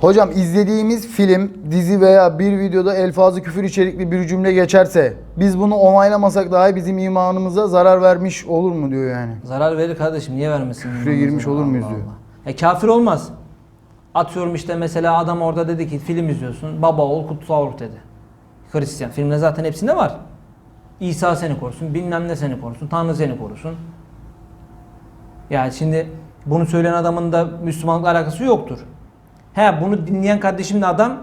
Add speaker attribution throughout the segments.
Speaker 1: Hocam izlediğimiz film, dizi veya bir videoda elfazı küfür içerikli bir cümle geçerse biz bunu onaylamasak dahi bizim imanımıza zarar vermiş olur mu diyor yani.
Speaker 2: Zarar verir kardeşim niye vermesin?
Speaker 1: Küfre girmiş olur muyuz diyor.
Speaker 2: E kafir olmaz. Atıyorum işte mesela adam orada dedi ki film izliyorsun. Baba oğul kutsal ruh dedi. Hristiyan. Filmde zaten hepsinde var. İsa seni korusun, bilmem ne seni korusun, Tanrı seni korusun. Yani şimdi bunu söyleyen adamın da Müslümanlıkla alakası yoktur. He bunu dinleyen kardeşim de adam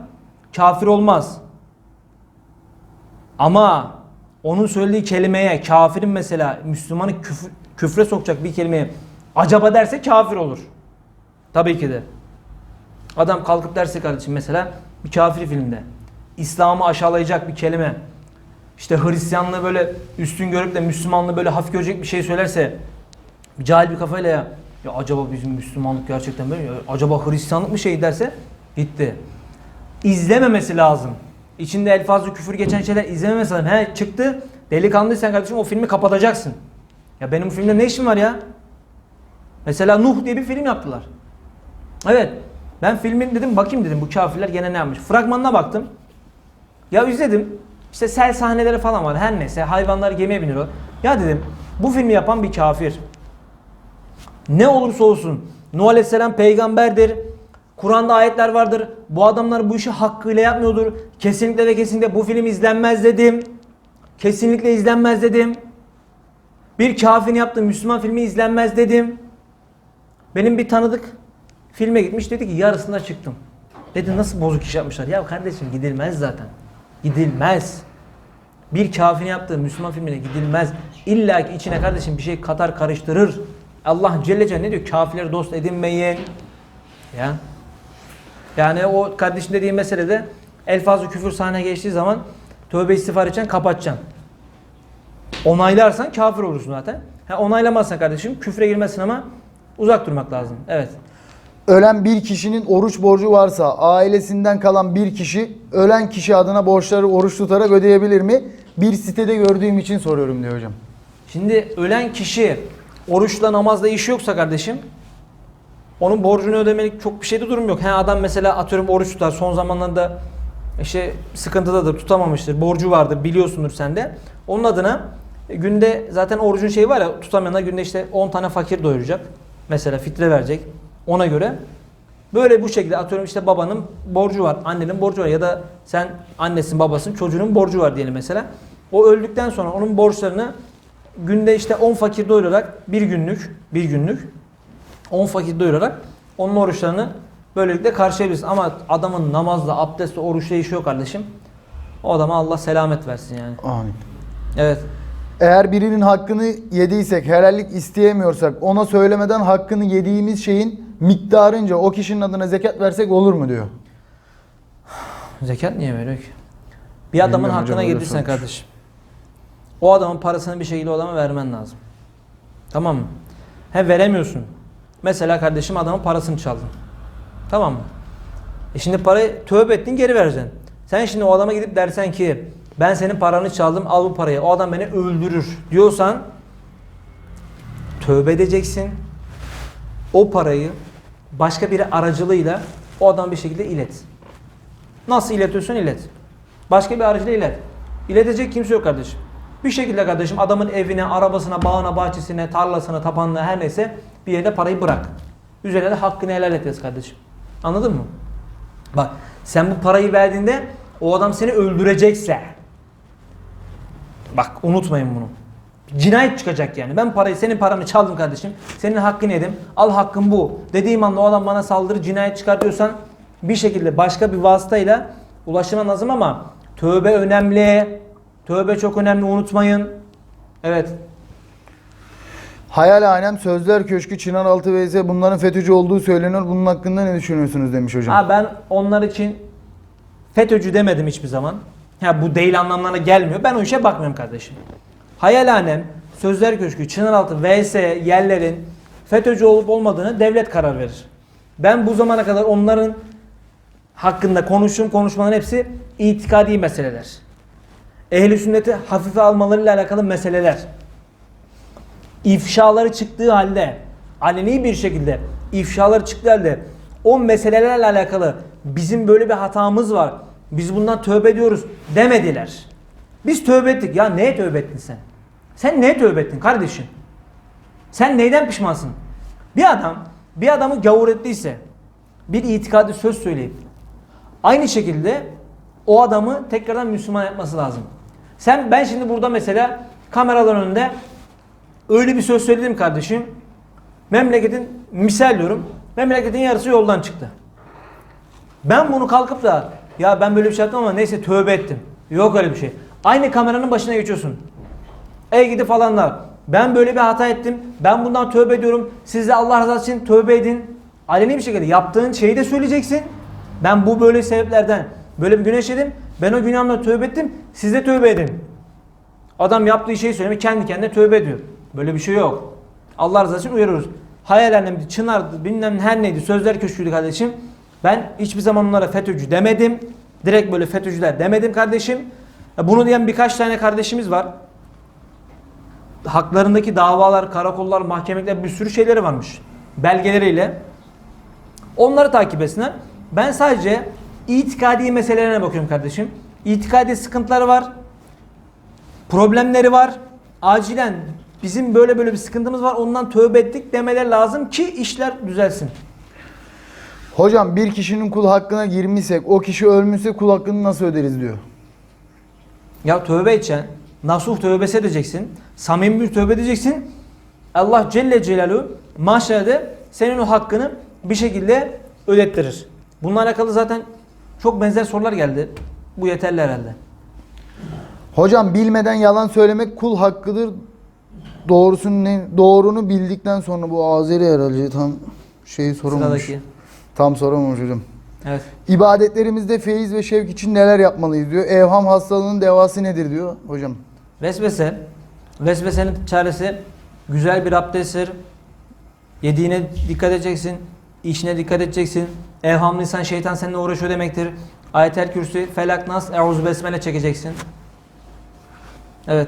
Speaker 2: kafir olmaz. Ama onun söylediği kelimeye kafirin mesela Müslümanı küfür- küfre sokacak bir kelimeye acaba derse kafir olur. Tabii ki de. Adam kalkıp derse kardeşim mesela bir kafir filmde İslam'ı aşağılayacak bir kelime işte Hristiyanlığı böyle üstün görüp de Müslümanlığı böyle hafif görecek bir şey söylerse cahil bir kafayla ya ya acaba bizim Müslümanlık gerçekten böyle mi? Acaba Hristiyanlık mı şey derse gitti. İzlememesi lazım. İçinde elfazlı küfür geçen şeyler izlememesi lazım. He çıktı delikanlıysan kardeşim o filmi kapatacaksın. Ya benim filmde ne işim var ya? Mesela Nuh diye bir film yaptılar. Evet. Ben filmin dedim bakayım dedim bu kafirler gene ne yapmış. Fragmanına baktım. Ya izledim. İşte sel sahneleri falan var. Her neyse hayvanlar gemiye biniyor. Ya dedim bu filmi yapan bir kafir. Ne olursa olsun Nuh Aleyhisselam peygamberdir. Kur'an'da ayetler vardır. Bu adamlar bu işi hakkıyla yapmıyordur. Kesinlikle ve kesinlikle bu film izlenmez dedim. Kesinlikle izlenmez dedim. Bir kafirin yaptığı Müslüman filmi izlenmez dedim. Benim bir tanıdık filme gitmiş dedi ki yarısında çıktım. Dedi nasıl bozuk iş yapmışlar? Ya kardeşim gidilmez zaten. Gidilmez. Bir kafirin yaptığı Müslüman filmine gidilmez. İlla ki içine kardeşim bir şey katar karıştırır. Allah Celle Celle ne diyor? Kafirleri dost edinmeyin. Ya. Yani o kardeşim dediği meselede elfazı küfür sahne geçtiği zaman tövbe istiğfar edeceksin kapatacaksın. Onaylarsan kafir olursun zaten. Ha, onaylamazsan kardeşim küfre girmesin ama uzak durmak lazım. Evet.
Speaker 1: Ölen bir kişinin oruç borcu varsa ailesinden kalan bir kişi ölen kişi adına borçları oruç tutarak ödeyebilir mi? Bir sitede gördüğüm için soruyorum diyor hocam.
Speaker 2: Şimdi ölen kişi oruçla namazla işi yoksa kardeşim onun borcunu ödemelik çok bir şeyde durum yok. He adam mesela atıyorum oruç tutar son zamanlarda işte sıkıntıdadır tutamamıştır borcu vardır biliyorsundur sen de. Onun adına günde zaten orucun şeyi var ya tutamayanlar günde işte 10 tane fakir doyuracak. Mesela fitre verecek ona göre. Böyle bu şekilde atıyorum işte babanın borcu var, annenin borcu var ya da sen annesin babasın çocuğunun borcu var diyelim mesela. O öldükten sonra onun borçlarını günde işte 10 fakir doyurarak bir günlük bir günlük 10 fakir doyurarak onun oruçlarını böylelikle karşılayabilirsin. Ama adamın namazla, abdestle, oruçla işi yok kardeşim. O adama Allah selamet versin yani.
Speaker 1: Amin.
Speaker 2: Evet.
Speaker 1: Eğer birinin hakkını yediysek, helallik isteyemiyorsak, ona söylemeden hakkını yediğimiz şeyin miktarınca o kişinin adına zekat versek olur mu diyor.
Speaker 2: Zekat niye veriyor ki? Bir adamın
Speaker 1: Bilmiyorum
Speaker 2: hakkına
Speaker 1: sormuş.
Speaker 2: kardeşim. O adamın parasını bir şekilde o adama vermen lazım. Tamam mı? He veremiyorsun. Mesela kardeşim adamın parasını çaldın. Tamam mı? E şimdi parayı tövbe ettin geri vereceksin. Sen şimdi o adama gidip dersen ki ben senin paranı çaldım al bu parayı. O adam beni öldürür diyorsan tövbe edeceksin. O parayı başka biri aracılığıyla o adam bir şekilde ilet. Nasıl iletiyorsun ilet. Başka bir aracıyla ilet. İletecek kimse yok kardeşim. Bir şekilde kardeşim adamın evine, arabasına, bağına, bahçesine, tarlasına, tapanına her neyse bir yerde parayı bırak. Üzerine de hakkını helal et kardeşim. Anladın mı? Bak sen bu parayı verdiğinde o adam seni öldürecekse bak unutmayın bunu. Cinayet çıkacak yani. Ben parayı senin paranı çaldım kardeşim. Senin hakkını yedim. Al hakkın bu. Dediğim anda o adam bana saldırır cinayet çıkartıyorsan bir şekilde başka bir vasıtayla ulaşman lazım ama tövbe önemli. Tövbe çok önemli unutmayın. Evet.
Speaker 1: Hayal Alem Sözler Köşkü Çınaraltı vs bunların FETÖ'cü olduğu söyleniyor. Bunun hakkında ne düşünüyorsunuz demiş hocam.
Speaker 2: Ha ben onlar için FETÖ'cü demedim hiçbir zaman. Ha bu değil anlamlarına gelmiyor. Ben o işe bakmıyorum kardeşim. Hayalhanem Sözler Köşkü, Çınaraltı, VS yerlerin FETÖ'cü olup olmadığını devlet karar verir. Ben bu zamana kadar onların hakkında konuştuğum konuşmaların hepsi itikadi meseleler. Ehli sünneti hafife almalarıyla alakalı meseleler. İfşaları çıktığı halde, aleni bir şekilde ifşaları çıktığı halde o meselelerle alakalı bizim böyle bir hatamız var. Biz bundan tövbe ediyoruz demediler. Biz tövbe ettik. Ya neye tövbe ettin sen? Sen neye tövbe ettin kardeşim? Sen neyden pişmansın? Bir adam bir adamı gavur ettiyse bir itikadi söz söyleyip aynı şekilde o adamı tekrardan Müslüman yapması lazım. Sen ben şimdi burada mesela kameraların önünde öyle bir söz söyledim kardeşim. Memleketin misal diyorum. Memleketin yarısı yoldan çıktı. Ben bunu kalkıp da ya ben böyle bir şey yaptım ama neyse tövbe ettim. Yok öyle bir şey. Aynı kameranın başına geçiyorsun. Ey gidi falanlar. Ben böyle bir hata ettim. Ben bundan tövbe ediyorum. Siz de Allah rızası için tövbe edin. Aleni bir şekilde yaptığın şeyi de söyleyeceksin. Ben bu böyle sebeplerden böyle bir günah işledim. Ben o günahımla tövbe ettim. Siz de tövbe edin. Adam yaptığı şeyi söylemiyor. Kendi kendine tövbe ediyor. Böyle bir şey yok. Allah rızası için uyarıyoruz. Hayal alemdi, çınardı, bilmem her neydi. Sözler köşküydü kardeşim. Ben hiçbir zaman onlara FETÖ'cü demedim. Direkt böyle FETÖ'cüler demedim kardeşim. Bunu diyen birkaç tane kardeşimiz var haklarındaki davalar, karakollar, mahkemeler bir sürü şeyleri varmış. Belgeleriyle. Onları takip etsinler. Ben sadece itikadi meselelerine bakıyorum kardeşim. İtikadi sıkıntıları var. Problemleri var. Acilen bizim böyle böyle bir sıkıntımız var. Ondan tövbe ettik demeler lazım ki işler düzelsin.
Speaker 1: Hocam bir kişinin kul hakkına girmişsek o kişi ölmüşse kul hakkını nasıl öderiz diyor.
Speaker 2: Ya tövbe edeceksin. Nasuh tövbesi edeceksin. Samimi bir tövbe edeceksin. Allah Celle Celaluhu mahşerde senin o hakkını bir şekilde ödettirir. Bununla alakalı zaten çok benzer sorular geldi. Bu yeterli herhalde.
Speaker 1: Hocam bilmeden yalan söylemek kul hakkıdır. Doğrusunu ne, doğrunu bildikten sonra bu Azeri herhalde tam şeyi soramamış.
Speaker 2: Sıradaki.
Speaker 1: Tam soramamış hocam.
Speaker 2: Evet.
Speaker 1: İbadetlerimizde feyiz ve şevk için neler yapmalıyız diyor. Evham hastalığının devası nedir diyor hocam.
Speaker 2: Vesvese. Vesvesenin çaresi güzel bir abdesttir. Yediğine dikkat edeceksin. İşine dikkat edeceksin. Evhamlıysan şeytan seninle uğraşıyor demektir. Ayetel Kürsü, Felak, Nas, Eûzü Besmele çekeceksin. Evet.